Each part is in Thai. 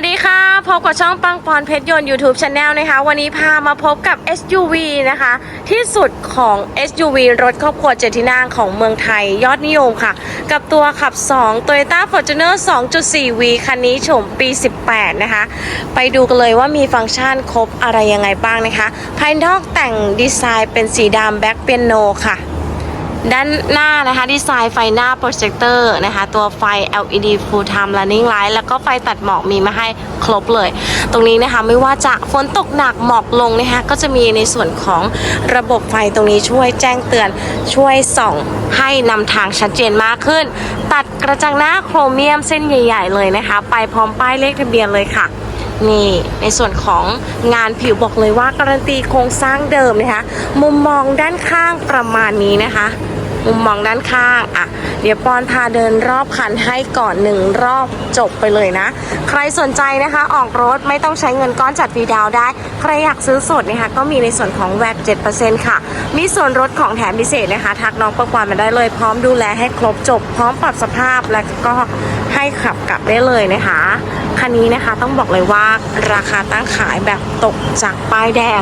วัสดีค่ะ พบกับช่องปังปอนเพชรยนต์ YouTube Channel นะคะ วันนี้พามาพบกับ SUV นะคะ ที่สุดของ SUV รถครอบครัวเจ็ดที่นั่งของเมืองไทยยอดนิยมค่ะ กับตัวขับ 2 Toyota Fortuner 2.4V คันนี้โฉมปี 18 นะคะ ไปดูกันเลยว่ามีฟังก์ชันครบอะไรยังไงบ้างนะคะ ภายนอกแต่งดีไซน์เป็นสีดำแบ็คเปียโนค่ะ ด้านหน้านะคะ ดีไซน์ไฟหน้าโปรเจคเตอร์นะคะ ตัวไฟ LED full time running light แล้วก็ไฟตัดหมอกมีมาให้ครบเลย ตรงนี้นะคะไม่ว่าจะฝนตกหนักหมอกลงนะคะก็จะมีในส่วนของระบบไฟตรงนี้ช่วยแจ้งเตือนช่วยส่องให้นำทางชัดเจนมากขึ้น ตัดกระจังหน้าโครเมียมเส้นใหญ่ ๆ เลยนะคะ ไปพร้อมป้ายเลขทะเบียนเลยค่ะนี่ในส่วนของงานผิวบอกเลยว่าการันตีโครงสร้างเดิมนะคะ มุมมองด้านข้างประมาณนี้นะคะ มุมมองด้านข้างอะเดี๋ยวปอนพาเดินรอบคันให้ก่อนหนึ่งรอบจบไปเลยนะ ใครสนใจนะคะออกรถไม่ต้องใช้เงินก้อนจัดฟรีดาวได้ ใครอยากซื้อสดนะคะก็มีในส่วนของแวด7%ค่ะ มีส่วนลดของแถมพิเศษนะคะทักน้องประกวานมาได้เลย พร้อมดูแลให้ครบจบ พร้อมปรับสภาพและก็ให้ขับกลับได้เลยนะคะคันนี้นะคะต้องบอกเลยว่าราคาตั้งขายแบบตกจากป้ายแดง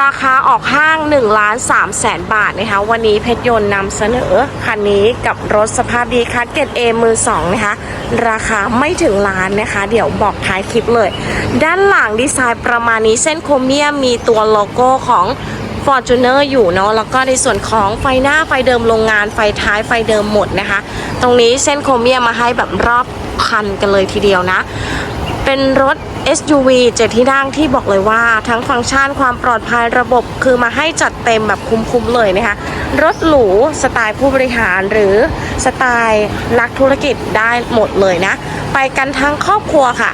ราคาออกห้าง1ล้าน3แสนบาทนะคะ วันนี้เพชรยนต์นำเสนอคันนี้กับรถสภาพดีคัสเกตเอมือ2นะคะ ราคาไม่ถึงล้านนะคะ เดี๋ยวบอกท้ายคลิปเลย ด้านหลังดีไซน์ประมาณนี้เส้นโครเมียมมีตัวโลโก้ของ f o r t u n e r อยู่เนาะแล้วก็ในส่วนของไฟหน้าไฟเดิมโรงงานไฟท้ายไฟเดิมหมดนะคะ ตรงนี้เส้นโครเมียมมาให้แบบรอบคันกันเลยทีเดียวนะ เป็นรถ SUV เจ็ดที่นั่งที่บอกเลยว่า ทั้งฟังก์ชันความปลอดภัยระบบคือมาให้จัดเต็มแบบคุ้มๆเลยนะคะ รถหรูสไตล์ผู้บริหารหรือสไตล์นักธุรกิจได้หมดเลยนะ ไปกันทั้งครอบครัวค่ะ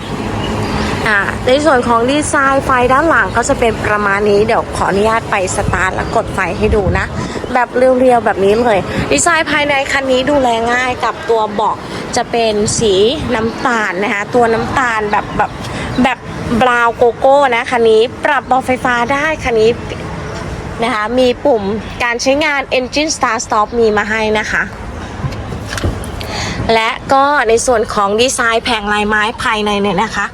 อ่าในส่วนของดีไซน์ไฟด้านหลังก็จะเป็นประมาณนี้เดี๋ยวขออนุญาตไปสตาร์ทแล้วกดไฟให้ดูนะ แบบเรียวๆแบบนี้เลย ดีไซน์ภายในคันนี้ดูแลง่ายกับตัวเบาะจะเป็นสีน้ำตาลนะคะตัวน้ำตาลแบบแบบแบบบราวโกโก้นะคันนี้ปรับเบาะไฟฟ้าได้คันนี้นะคะมีปุ่มการใช้งาน Engine Start Stop มีมาให้นะคะ และก็ในส่วนของดีไซน์แผงลายไม้ภายในเนี่ยนะคะ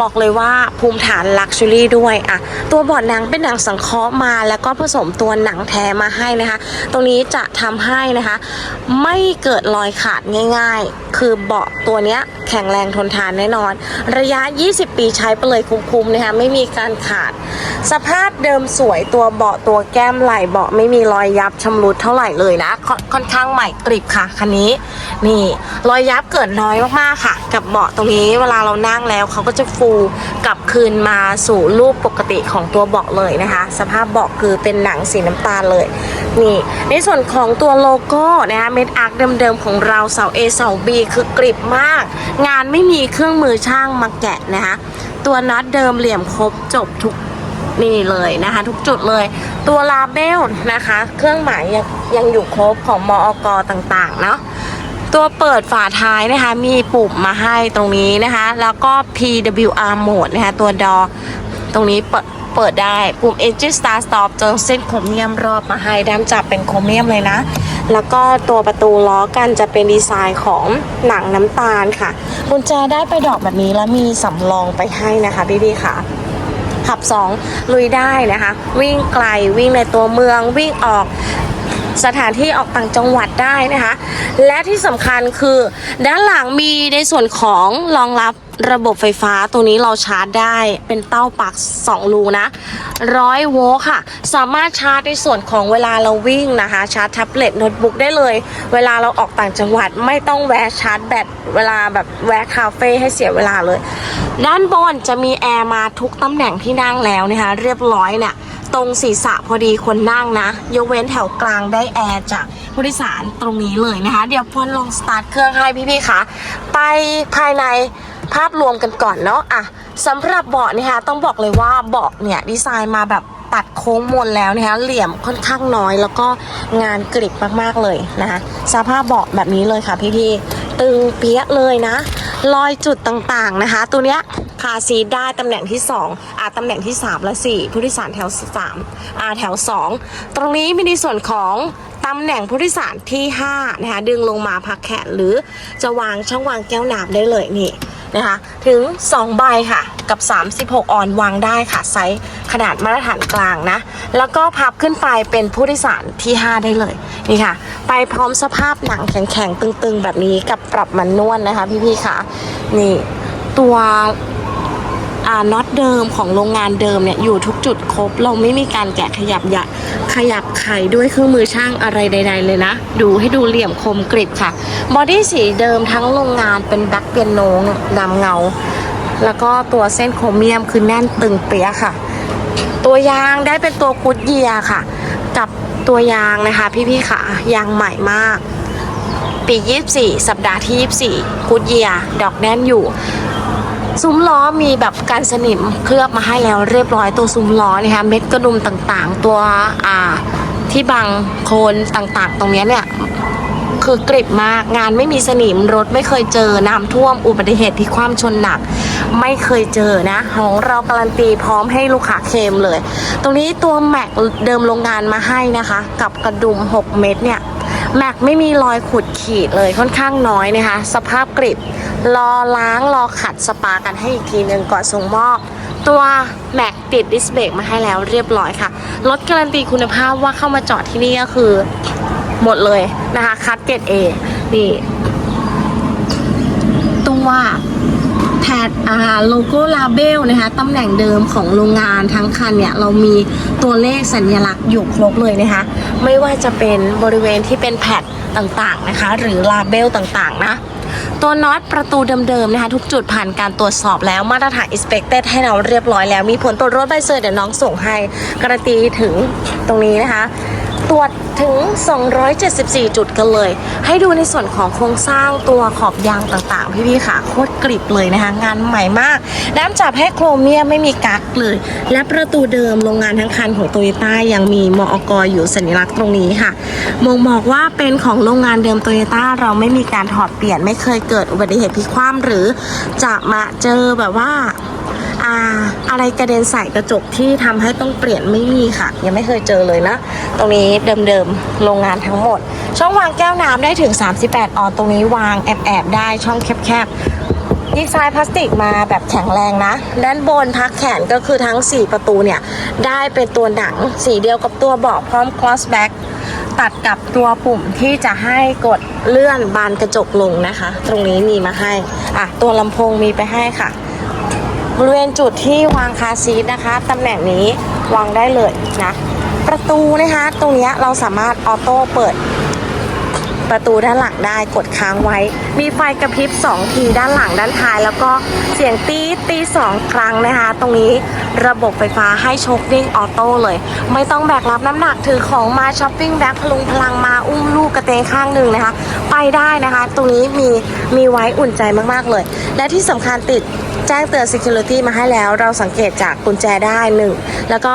บอกเลยว่าภูมิฐานลักชัวรี่ด้วยอะตัวบอร์ดหนังเป็นหนังสังเคราะห์มา แล้วก็ผสมตัวหนังแท้มาให้นะคะ ตรงนี้จะทำให้นะคะ ไม่เกิดรอยขาดง่าย ๆ คือเบาะตัวเนี้ยแข็งแรงทนทานแน่นอน ระยะ 20 ปีใช้ไปเลยคุ้มๆนะคะไม่มีการขาด สภาพเดิมสวยตัวเบาะตัวแก้มไหล่เบาะไม่มีรอยยับชำรุดเท่าไหร่เลยนะ ค่อนค่อนข้างใหม่กริบค่ะคันนี้ นี่รอยยับเกิดน้อยมากๆค่ะ กับเบาะตรงนี้เวลาเรานั่งแล้วเขาก็จะฟูกลับคืนมาสู่รูปปกติของตัวเบาะเลยนะคะ สภาพเบาะคือเป็นหนังสีน้ำตาลเลยนี่ในส่วนของตัวโลโก้นะคะเม็ดอาร์คเดิมๆของเราเสา A เสา B คือกริบมาก งานไม่มีเครื่องมือช่างมาแกะนะคะตัวน็อตเดิมเหลี่ยมครบจบทุกนี่เลยนะคะ ทุกจุดเลยตัวลาเบลนะคะ เครื่องหมายยังยังอยู่ครบของมอกต่างๆเนาะ ตัวเปิดฝาท้ายนะคะ มีปุ่มมาให้ตรงนี้นะคะ แล้วก็ PWR mode นะคะ ตัวดอ ตรงนี้เปิดเปิดได้ ปุ่ม Engine Start Stop เจอเส้นโครเมียมรอบมาให้ด้ามจับเป็นโครเมียมเลยนะ แล้วก็ตัวประตูล้อกันจะเป็นดีไซน์ของหนังน้ำตาลค่ะ กุญแจได้ไปดอกแบบนี้แล้วมีสำรองไปให้นะคะพี่ๆค่ะขับ 2 ลุยได้นะคะ วิ่งไกลวิ่งในตัวเมืองวิ่งออก สถานที่ออกต่างจังหวัดได้นะคะ และที่สำคัญคือ ด้านหลังมีในส่วนของรองรับระบบไฟฟ้าตรงนี้เราชาร์จได้เป็นเต้าปลั๊ก2รูนะร้อยโวลต์ค่ะ สามารถชาร์จในส่วนของเวลาเราวิ่งนะคะ ชาร์จแท็บเล็ตโน้ตบุ๊กได้เลย เวลาเราออกต่างจังหวัดไม่ต้องแวะชาร์จแบตเวลาแบบแวะคาเฟ่ให้เสียเวลาเลย ด้านบนจะมีแอร์มาทุกตำแหน่งที่นั่งแล้วนะคะ เรียบร้อยเนี่ย ตรงศีรษะพอดีคนนั่งนะ ยกเว้นแถวกลางได้แอร์จากผู้โดยสารตรงนี้เลยนะคะ เดี๋ยวพอนลองสตาร์ทเครื่องให้พี่ๆคะไปภายในภาพรวมกันก่อนเนาะอะสำหรับเบาะนะคะต้องบอกเลยว่าเบาะเนี่ยดีไซน์มาแบบ ตัดโค้งมนแล้วนะคะเหลี่ยมค่อนข้างน้อย แล้วก็งานกริบมากๆเลยนะคะ สภาพเบาะแบบนี้เลยค่ะพี่ๆตึงเปี้ยเลยนะ รอยจุดต่างๆนะคะ ตัวเนี้ยคาซีได้ตำแหน่งที่ 2อ่าตำแหน่งที่ 3 และ 4 ผู้โดยสารแถว3อ่าแถว 2 ตรงนี้มีในส่วนของตำแหน่งผู้โดยสารที่5นะคะดึงลงมาพักแขนหรือจะวางช่องวางแก้วน้ำได้เลยนี่ นะคะถึง 2 ใบค่ะกับ 36 ออนวางได้ค่ะไซส์ขนาดมาตรฐานกลางนะ แล้วก็พับขึ้นไปเป็นผู้โดยสารที่ 5 ได้เลยนี่ค่ะ ไปพร้อมสภาพหนังแข็งๆ ตึงๆ แบบนี้กับปรับมันนวลนะคะพี่ๆค่ะนี่ตัว น็อตเดิมของโรงงานเดิมเนี่ยอยู่ทุกจุดครบ เราไม่มีการแกะขยับย่าขยับไขด้วยเครื่องมือช่างอะไรใด ๆ เลยนะ ดูให้ดูเหลี่ยมคมกริบค่ะบอดี้สีเดิมทั้งโรงงานเป็นแบ็คเปียโนดำเงา แล้วก็ตัวเส้นโครเมียมคือแน่นตึงเปียค่ะ ตัวยางได้เป็นตัวกุดเยียค่ะ กับตัวยางนะคะ พี่ๆค่ะยางใหม่มากปี 24 สัปดาห์ที่ 24กุดเยียดอกแน่นอยู่ ซุ้มล้อมีแบบการสนิมเคลือบมาให้แล้วเรียบร้อยตัวซุ้มล้อนะคะเม็ดกระดุมต่างๆ ตัวอ่าที่บังโคนต่างๆ ตรงเนี้ยเนี่ยคือกริบมากงานไม่มีสนิมรถไม่เคยเจอน้ำท่วมอุบัติเหตุที่ความชนหนัก ไม่เคยเจอนะของเราการันตีพร้อมให้ลูกค้าเคลมเลย ตรงนี้ตัวแม็กเดิมโรงงานมาให้นะคะ กับกระดุม 6 เม็ดเนี่ย แม็กไม่มีรอยขุดขีดเลยค่อนข้างน้อยนะคะ สภาพกริบรอล้างรอขัดสปากันให้อีกทีหนึ่งก่อนส่งมอบ ตัวแม็กติดดิสเบรกมาให้แล้วเรียบร้อยค่ะรถการันตีคุณภาพว่าเข้ามาจอดที่นี่ก็คือ หมดเลยนะคะคัดเกรดเอนี่ตัว แพดอ่โลโก้ลาเบลนะคะตำแหน่งเดิมของโรงงานทั้งคันเนี่ยเรามีตัวเลขสัญลักษณ์อยู่ครบเลยนะคะไม่ว่าจะเป็นบริเวณที่เป็นแพดต่างๆนะคะ หรือลาเบลต่างๆนะตัวน็อตประตูเดิมๆนะคะ ทุกจุดผ่านการตรวจสอบแล้วมาตรฐาน inspected ให้เราเรียบร้อยแล้ว มีผลตรวจรถใบเซอร์เดี๋ยวน้องส่งให้การันตีถึงตรงนี้นะคะ ตรวจถึง 274 จุดกันเลย ให้ดูในส่วนของโครงสร้างตัวขอบยางต่างๆ พี่ๆค่ะ โคตรกริบเลยนะคะ งานใหม่มากน้ำจับให้โครเมียมไม่มีกักเลย และประตูเดิมโรงงานทั้งคันของโตโยต้ายังมีมออกอยู่สัญลักษณ์ตรงนี้ค่ะมงบอกว่าเป็นของโรงงานเดิมโตโยต้าเราไม่มีการถอดเปลี่ยนไม่เคยเกิดอุบัติเหตุพลิกคว่ำหรือจะมาเจอแบบว่าา อะไรกระเด็นใส่กระจกที่ทำให้ต้องเปลี่ยนไม่มีค่ะ ยังไม่เคยเจอเลยนะ ตรงนี้เดิมๆโรงงานทั้งหมด ช่องวางแก้วน้ำได้ถึง 38 ออนตรงนี้วางแอบๆได้ช่องแคบๆดีไซน์พลาสติกมาแบบแข็งแรงนะ ด้านบนพักแขนก็คือทั้ง 4 ประตูเนี่ย ได้เป็นตัวหนังสีเดียวกับตัวเบาะพร้อม cross back ตัดกับตัวปุ่มที่จะให้กดเลื่อนบานกระจกลงนะคะ ตรงนี้มีมาให้อะตัวลำโพงมีไปให้ค่ะ บริเวณจุดที่วางคาซีทนะคะตำแหน่งนี้วางได้เลยนะ ประตูนะคะ ตรงนี้เราสามารถออโต้เปิด ประตูด้านหลังได้กดค้างไว้ มีไฟกระพริบ 2 ทีด้านหลังด้านท้าย แล้วก็เสียงตีตีสองครั้งนะคะ ตรงนี้ระบบไฟฟ้าให้โชคดิ้งออโต้เลย ไม่ต้องแบกรับน้ำหนักถือของมาช้อปปิ้งแบ็คพลุงพลังมาอุ้มลูกกระเตงข้างหนึ่งนะคะ ไปได้นะคะ ตรงนี้มีมีไว้อุ่นใจมากๆเลย และที่สำคัญติดแจ้งเตือน Security มาให้แล้ว เราสังเกตจากกุญแจได้หนึ่งแล้วก็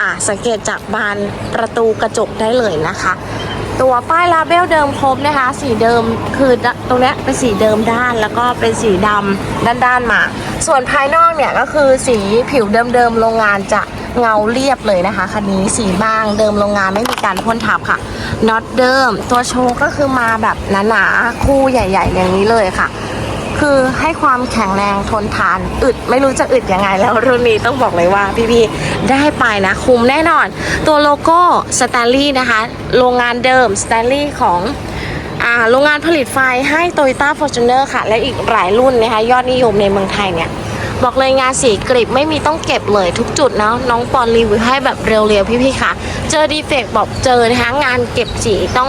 อ่าสังเกตจากบานประตูกระจกได้เลยนะคะ ตัวป้ายลาเบลเดิมครบนะคะ สีเดิมคือตรงนี้เป็นสีเดิมด้านแล้วก็เป็นสีดำด้านๆมา ส่วนภายนอกเนี่ยก็คือสีผิวเดิมๆโรงงานจะเงาเรียบเลยนะคะคันนี้สีบางเดิมโรงงานไม่มีการพ่นทับค่ะน็อตเดิม ตัวโชว์ก็คือมาแบบหนาๆคู่ใหญ่ ๆ อย่างนี้เลยค่ะ คือให้ความแข็งแรงทนทาน อึดไม่รู้จะอึดยังไงแล้วรุ่นนี้ต้องบอกเลยว่าพี่ๆได้ไปนะ คุ้มแน่นอน ตัวโลโก้สแตนลี่นะคะ โรงงานเดิมสแตนลี่ของโรงงานผลิตไฟให้ Toyota Fortuner ค่ะ และอีกหลายรุ่นนะคะ ยอดนิยมในเมืองไทยเนี่ย บอกเลยงานสีกริบไม่มีต้องเก็บเลยทุกจุดนะน้องปอนรีวิวให้แบบเร็วๆพี่ๆค่ะ เจอดีเฟกต์บอกเจอนะคะงานเก็บสีต้อง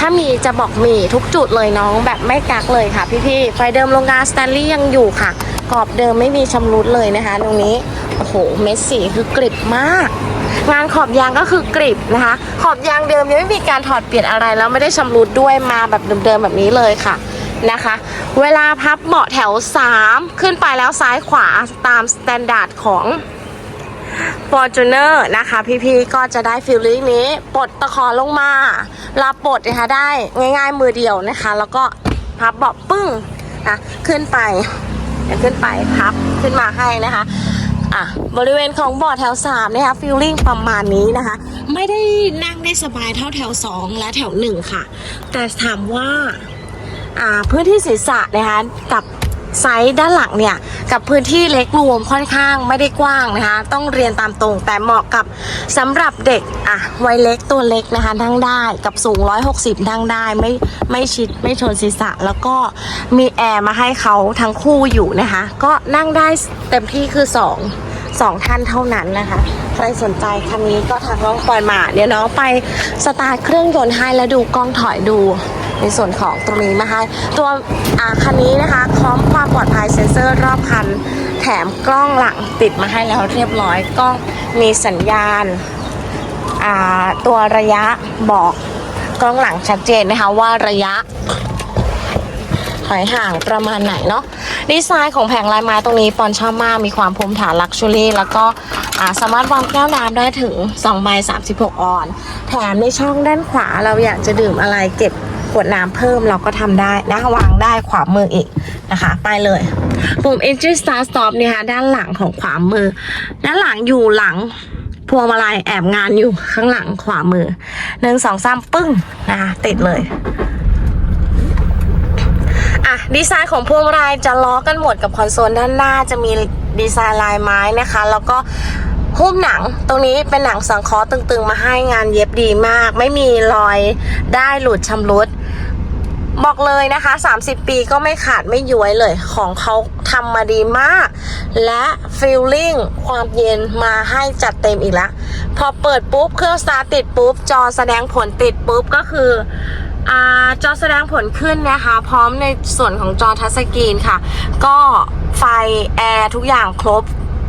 ถ้ามีจะบอกมีทุกจุดเลยน้องแบบไม่กักเลยค่ะพี่ๆไฟเดิมโรงงานสแตนลี่ยังอยู่ค่ะกรอบเดิมไม่มีชำรุดเลยนะคะ ตรงนี้โอ้โหเม็ดสีคือกริบมาก งานขอบยางก็คือกริบนะคะ ขอบยางเดิมยังไม่มีการถอดเปลี่ยนอะไรแล้วไม่ได้ชำรุดด้วยมาแบบเดิมๆแบบนี้เลยค่ะนะคะ เวลาพับเบาะแถว 3 ขึ้นไปแล้วซ้ายขวาตามสแตนดาร์ดของ Fortuner นะคะ พี่ๆก็จะได้ฟิลลิ่งนี้ปลดตะขอลงมาลาปลดนะคะได้ง่ายๆมือเดียวนะคะ แล้วก็พับเบาะปึ้งนะขึ้นไปขึ้นไปพับขึ้นมาให้นะคะอะบริเวณของเบาะแถว3นะคะฟิลลิ่งประมาณนี้นะคะ ไม่ได้นั่งได้สบายเท่าแถว 2 และแถว 1 ค่ะ แต่ถามว่าอ่าพื้นที่ศีรษะนะคะกับ ไซส์ด้านหลังเนี่ย กับพื้นที่เล็กรวมค่อนข้างไม่ได้กว้างนะคะ ต้องเรียนตามตรง แต่เหมาะกับสำหรับเด็กอะวัยเล็กตัวเล็กนะคะนั่งได้กับสูง 160นั่งได้ไม่ไม่ชิดไม่ชนศีรษะ แล้วก็มีแอร์มาให้เขาทั้งคู่อยู่นะคะ ก็นั่งได้เต็มที่คือ2สองท่านเท่านั้นนะคะใครสนใจคันนี้ก็ทักน้องปอยมา เดี๋ยวน้องไปสตาร์ทเครื่องยนต์ให้แล้วดูกล้องถอยดู ในส่วนของตรงนี้มาให้ตัวอาคันนี้นะคะพร้อมความปลอดภัยเซ็นเซอร์รอบคัน แถมกล้องหลังติดมาให้แล้วเรียบร้อยกล้องมีสัญญาณาตัวระยะบอกกล้องหลังชัดเจนนะคะว่าระยะถอยห่างประมาณไหนเนาะดีไซน์ของแผงลายไม้ตรงนี้ปอนชอบมาก มีความภูมิฐานลักชัวรี่ แล้วก็สามารถวางแก้วน้ำได้ถึง2ใบ36 ออน แถมในช่องด้านขวาเราอยากจะดื่มอะไรเก็บ ขวดน้ำเพิ่มเราก็ทำได้นะวางได้ขวามืออีกนะคะ ไปเลยปุ่ม Engine Start Stop เนี่ยค่ะด้านหลังของขวามือ ด้านหลังอยู่หลังพวงมาลัยแอบงานอยู่ข้างหลังขวามือหนึ่งสองสามปึ้งนะคะติดเลยอะดีไซน์ของพวงมาลัยจะล้อกันหมดกับคอนโซลด้านหน้าจะมีดีไซน์ลายไม้นะคะ แล้วก็หุ้มหนังตรงนี้เป็นหนังสังเคราะห์ตึงๆ มาให้งานเย็บดีมาก ไม่มีรอยได้หลุดชำรุด บอกเลยนะคะ 30 ปีก็ไม่ขาดไม่ย้วยเลย ของเขาทำมาดีมาก และฟีลลิ่งความเย็นมาให้จัดเต็มอีกแล้ว พอเปิดปุ๊บ เครื่องสตาร์ติดปุ๊บ จอแสดงผลติดปุ๊บ ก็คืออาจอแสดงผลขึ้นนะคะ พร้อมในส่วนของจอทัชสกรีนค่ะ ก็ไฟ แอร์ ทุกอย่างครบ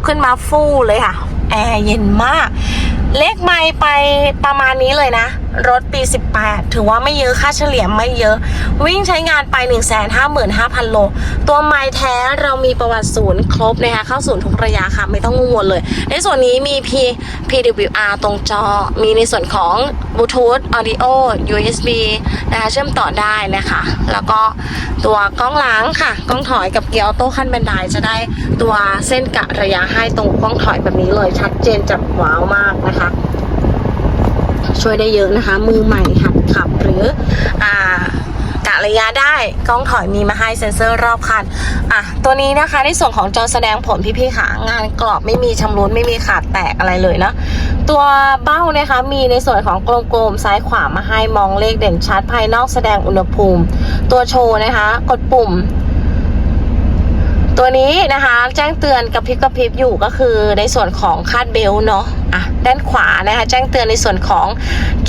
ขึ้นมาฟู่เลยค่ะ แอร์เย็นมาก เลขไมล์ไปประมาณนี้เลยนะ รถปี 18 ถือว่าไม่เยอะค่าเฉลี่ยไม่เยอะ วิ่งใช้งานไป 155,000 โล ตัวไมล์แท้เรามีประวัติศูนย์ครบนะคะเข้าศูนย์ทุกระยะค่ะ ไม่ต้องกังวลเลย ในส่วนนี้มี P PWR ตรงจอ มีในส่วนของ Bluetooth Audio USB นะคะเชื่อมต่อได้นะคะ แล้วก็ตัวกล้องหลังค่ะ กล้องถอยกับเกียร์ออโต้ขั้นบันไดจะได้ตัวเส้นกะระยะให้ตรงกล้องถอยแบบนี้เลยชัดเจนจับว้าวมากนะคะ ช่วยได้เยอะนะคะ มือใหม่หัดขับหรืออ่ากะระยะได้กล้องถอยมีมาให้เซ็นเซอร์รอบคันอะตัวนี้นะคะในส่วนของจอแสดงผลพี่ๆค่ะ งานกรอบไม่มีชำรุดไม่มีขาดแตกอะไรเลยนะตัวเบ้านะคะมีในส่วนของกลมๆซ้ายขวามาให้มองเลขเด่นชัดภายนอกแสดงอุณหภูมิ ตัวโชว์นะคะ กดปุ่ม ตัวนี้นะคะแจ้งเตือนกระพริบกระพริบอยู่ก็คือในส่วนของคาดเบลต์เนาะอะด้านขวานะคะแจ้งเตือนในส่วนของ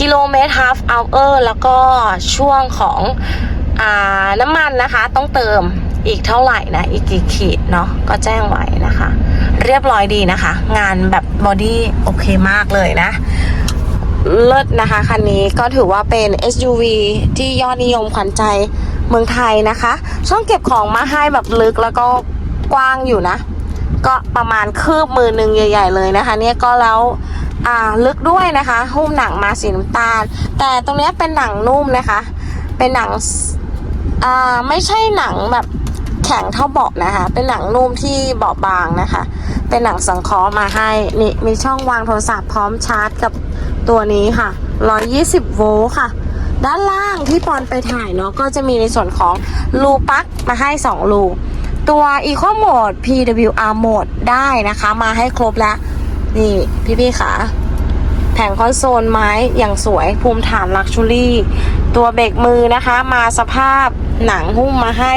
กิโลเมตร half hour แล้วก็ช่วงของอ่าน้ำมันนะคะ ต้องเติมอีกเท่าไหร่นะอีกกี่ขีดเนาะก็แจ้งไว้นะคะ เรียบร้อยดีนะคะ งานแบบบอดี้โอเคมากเลยนะเลิศนะคะคันนี้ก็ถือว่าเป็น SUV ที่ยอดนิยมขวัญใจเมืองไทยนะคะ ช่องเก็บของมาให้แบบลึกแล้วก็ กว้างอยู่นะ ก็ประมาณคืบมือหนึ่งใหญ่ ๆ เลยนะคะ เนี่ยก็แล้วอ่าลึกด้วยนะคะหุ้มหนังมาสีน้ำตาล แต่ตรงนี้เป็นหนังนุ่มนะคะ เป็นหนังอ่าไม่ใช่หนังแบบแข็งเท่าเบาะนะคะ เป็นหนังนุ่มที่เบาบางนะคะ เป็นหนังสังเคราะห์มาให้นี่มีช่องวางโทรศัพท์พร้อมชาร์จกับตัวนี้ค่ะ 120 โวลต์ค่ะ ด้านล่างที่ปอนไปถ่ายเนาะก็จะมีในส่วนของรูปลั๊กมาให้ 2 รู ตัว Eco Mode PWR Mode ได้นะคะ มาให้ครบแล้ว นี่พี่ๆค่ะ แผงคอนโซลไม้อย่างสวยภูมิฐานลักชูรี่ ตัวเบรกมือนะคะ มาสภาพหนังหุ้มมาให้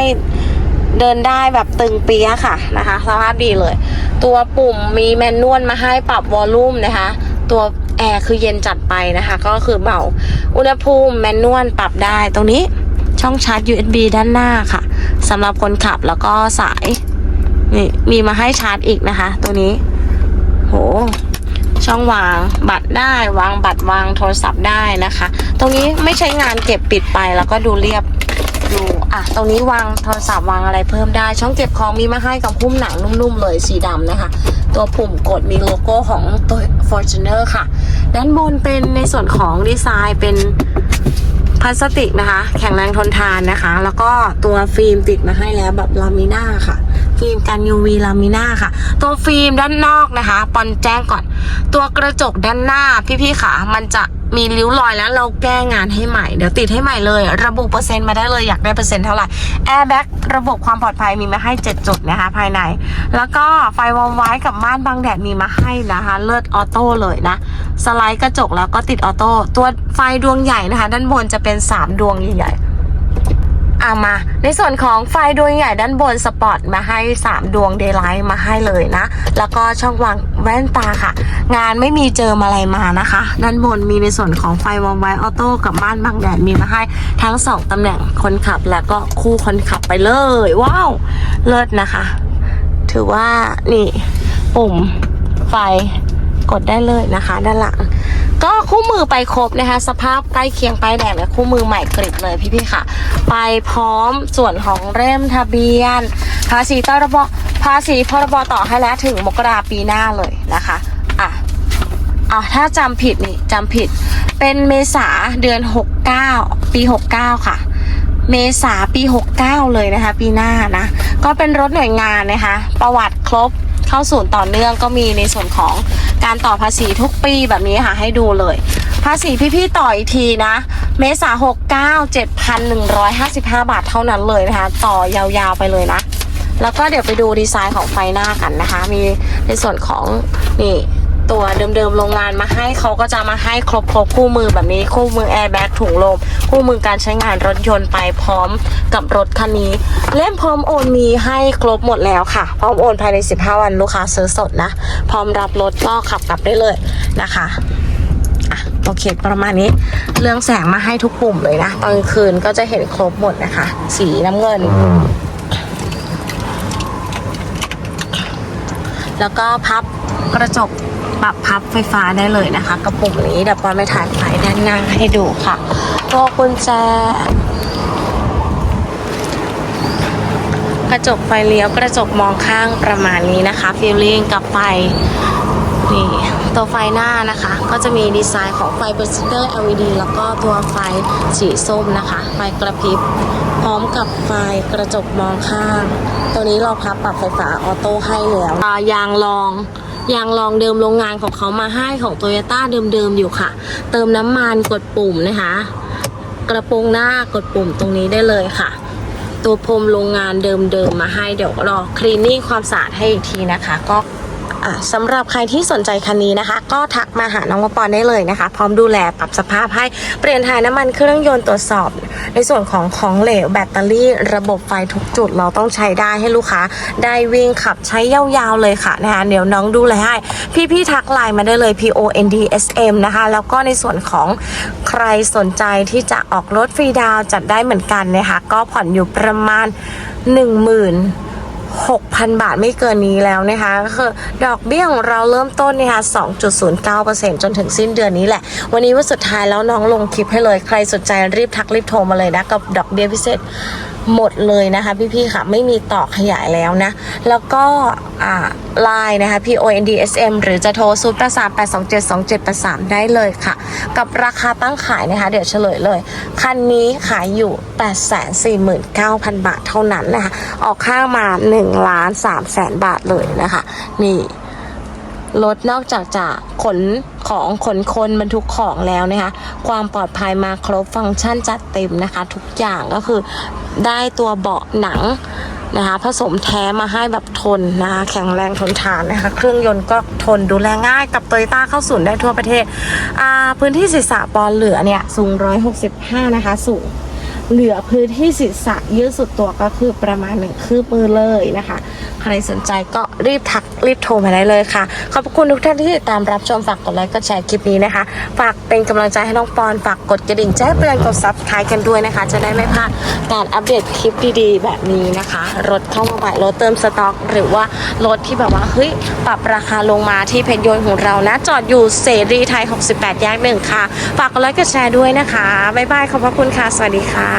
เดินได้แบบตึงเปียค่ะนะคะ สภาพดีเลย ตัวปุ่มมีแมนนวลมาให้ปรับวอลลุ่มนะคะ ตัวแอร์คือเย็นจัดไปนะคะ ก็คือเบาอุณหภูมิแมนนวลปรับได้ตรงนี้ ช่องชาร์จ USB ด้านหน้าค่ะสำหรับคนขับแล้วก็สายนี่มีมาให้ชาร์จอีกนะคะ ตัวนี้ โห ช่องวางบัตรได้วางบัตรวางโทรศัพท์ได้นะคะ ตรงนี้ไม่ใช้งานเก็บปิดไปแล้วก็ดูเรียบดูอะตรงนี้วางโทรศัพท์วางอะไรเพิ่มได้ ช่องเก็บของมีมาให้กับพุ่มหนังนุ่มๆเลยสีดำนะคะ ตัวปุ่มกดมีโลโก้ของตัว Fortuner ค่ะ ด้านบนเป็นในส่วนของดีไซน์เป็น พลาสติกนะคะ แข็งแรงทนทานนะคะ แล้วก็ตัวฟิล์มติดมาให้แล้วแบบลามิน่าค่ะ ฟิล์มกัน UV ลามิน่าค่ะ ตัวฟิล์มด้านนอกนะคะปอนแจ้งก่อน ตัวกระจกด้านหน้าพี่ๆค่ะ มันจะมีริ้วรอยแล้วเราแก้งานให้ใหม่ เดี๋ยวติดให้ใหม่เลย ระบุเปอร์เซ็นต์มาได้เลยอยากได้เปอร์เซ็นต์เท่าไหร่แอร์แบ็กระบบความปลอดภัยมีมาให้ 7 จุดนะคะ ภายใน แล้วก็ไฟวอลไว้กับม่านบังแดดมีมาให้นะคะ เลิศออโต้เลยนะ สไลด์กระจกแล้วก็ติดออโต้ตัวไฟดวงใหญ่นะคะ ด้านบนจะเป็น 3 ดวงใหญ่ๆ อามา ในส่วนของไฟดวงใหญ่ด้านบนสปอตมาให้ 3 ดวงเดย์ไลท์มาให้เลยนะ แล้วก็ช่องวางแว่นตาค่ะ งานไม่มีเจอมอะไรมานะคะ ด้านบนมีในส่วนของไฟวอลไวออโต้กับม่านบังแดดมีมาให้ทั้ง 2ตำแหน่งคนขับแล้วก็คู่คนขับไปเลย ว้าว เลิศนะคะ ถือว่านี่ปุ่มไฟกดได้เลยนะคะ ด้านหลัง ก็คู่มือไปครบนะคะ สภาพใกล้เคียงป้ายแดงและคู่มือใหม่กริบเลยพี่ๆค่ะ ไปพร้อมส่วนของเล่มทะเบียน ภาษีตรบภาษีพรบต่อให้แล้วถึงมกราปีหน้าเลยนะคะอะอะถ้าจำผิดนี่จำผิด เป็นเมษาเดือน 69 ปี 69 ค่ะ เมษาปี 69 เลยนะคะ ปีหน้านะ ก็เป็นรถหน่วยงานนะคะ ประวัติครบ เข้าศูนย์ต่อเนื่องก็มีในส่วนของการต่อภาษีทุกปีแบบนี้ค่ะให้ดูเลย ภาษีพี่ๆต่ออีกทีนะ เมษา69 7,155บาทเท่านั้นเลยนะคะ ต่อยาวๆไปเลยนะ แล้วก็เดี๋ยวไปดูดีไซน์ของไฟหน้ากันนะคะ มีในส่วนของนี่ ตัวเดิมๆโรงงานมาให้เขาก็จะมาให้ครบครบคู่มือแบบนี้คู่มือแอร์แบ็กถุงลมคู่มือการใช้งานรถยนต์ไปพร้อมกับรถคันนี้เล่มพร้อมโอนมีให้ครบหมดแล้วค่ะ พร้อมโอนภายใน 15 วันลูกค้าซื้อสดนะ พร้อมรับรถก็ขับกลับได้เลยนะคะอะโอเคประมาณนี้เรื่องแสงมาให้ทุกปุ่มเลยนะตอนกลางคืนก็จะเห็นครบหมดนะคะ สีน้ำเงิน แล้วก็พับกระจก ปรับพับไฟฟ้าได้เลยนะคะ กระปุ่มนี้เดี๋ยวปอนไปถ่ายไฟด้านหน้าให้ดูค่ะตัวกุญแจกระจกไฟเลี้ยวกระจกมองข้างประมาณนี้นะคะฟีลลิ่งกับไฟนี่ตัวไฟหน้านะคะ ก็จะมีดีไซน์ของไฟโปรเจคเตอร์ LED แล้วก็ตัวไฟสีส้มนะคะ ไฟกระพริบ พร้อมกับไฟกระจกมองข้าง ตัวนี้เราพับปรับไฟฟ้าออโต้ให้แล้วยางรอง ยางรองเดิมโรงงานของเขามาให้ของโตโยต้าเดิมๆอยู่ค่ะ เติมน้ำมันกดปุ่มนะคะ กระโปรงหน้ากดปุ่มตรงนี้ได้เลยค่ะ ตัวพรมโรงงานเดิมๆมาให้เดี๋ยวรอคลีนนิ่งความสะอาดให้อีกทีนะคะ ก็ อะสำหรับใครที่สนใจคันนี้นะคะ ก็ทักมาหาน้องมะปอนได้เลยนะคะ พร้อมดูแลปรับสภาพให้เปลี่ยนถ่ายน้ำมันเครื่องยนต์ตรวจสอบ ในส่วนของของเหลวแบตเตอรี่ ระบบไฟทุกจุดเราต้องใช้ได้ให้ลูกค้า ได้วิ่งขับใช้ยาวๆเลยค่ะนะคะเดี๋ยวน้องดูแลให้ พี่ๆทักไลน์มาได้เลย P O N D S M นะคะ แล้วก็ในส่วนของใครสนใจที่จะออกรถฟรีดาวจัดได้เหมือนกันนะคะก็ผ่อนอยู่ประมาณ 10,000 6,000 บาทไม่เกินนี้แล้วนะคะก็คือดอกเบี้ยของเราเริ่มต้นนะคะ2.09%จนถึงสิ้นเดือนนี้แหละ วันนี้วันสุดท้ายแล้วน้องลงคลิปให้เลย ใครสนใจรีบทักรีบโทรมาเลยนะกับดอกเบี้ยพิเศษ หมดเลยนะคะพี่ๆค่ะไม่มีต่อขยายแล้วนะ แล้วก็ไลน์นะคะ P O N D S M หรือจะโทร0 8 3 8 2 7 2 7 8 3 ได้เลยค่ะ กับราคาตั้งขายนะคะ เดี๋ยวเฉลยเลย คันนี้ขายอยู่ 849,000 บาทเท่านั้นนะคะ ออกข้างมา1ล้าน3แสนบาทเลยนะคะ นี่ รถนอกจากจะขนของขนคนบรรทุกของแล้วนะคะ ความปลอดภัยมาครบฟังก์ชันจัดเต็มนะคะ ทุกอย่างก็คือได้ตัวเบาะหนังนะคะ ผสมแท้มาให้แบบทนนะคะแข็งแรงทนทานนะคะ เครื่องยนต์ก็ทนดูแลง่ายกับโตโยต้าเข้าศูนย์ได้ทั่วประเทศ พื้นที่ศีรษะปอนเหลือเนี่ยสูง 165 นะคะ สูง เหลือพื้นที่ศีรษะยืดสุดตัวก็คือประมาณหนึ่งคืบมือเลยนะคะ ใครสนใจก็รีบทักรีบโทรมาได้เลยค่ะ ขอบคุณทุกท่านที่ติดตามรับชมฝากกดไลค์กดแชร์คลิปนี้นะคะ ฝากเป็นกำลังใจให้น้องปอนฝากกดกระดิ่งแจ้งเตือนกดซับสไครต์กันด้วยนะคะ จะได้ไม่พลาดการอัปเดตคลิปดีๆ แบบนี้นะคะ รถเข้ามาใหม่รถเติมสต็อก หรือว่ารถที่แบบว่าเฮ้ยปรับราคาลงมาที่เพจยนต์ของเรานะจอดอยู่เสรีไทย 68แยกหนึ่งค่ะฝากกดไลค์กดแชร์ด้วยนะคะบ๊ายบายขอบพระคุณค่ะสวัสดีค่ะ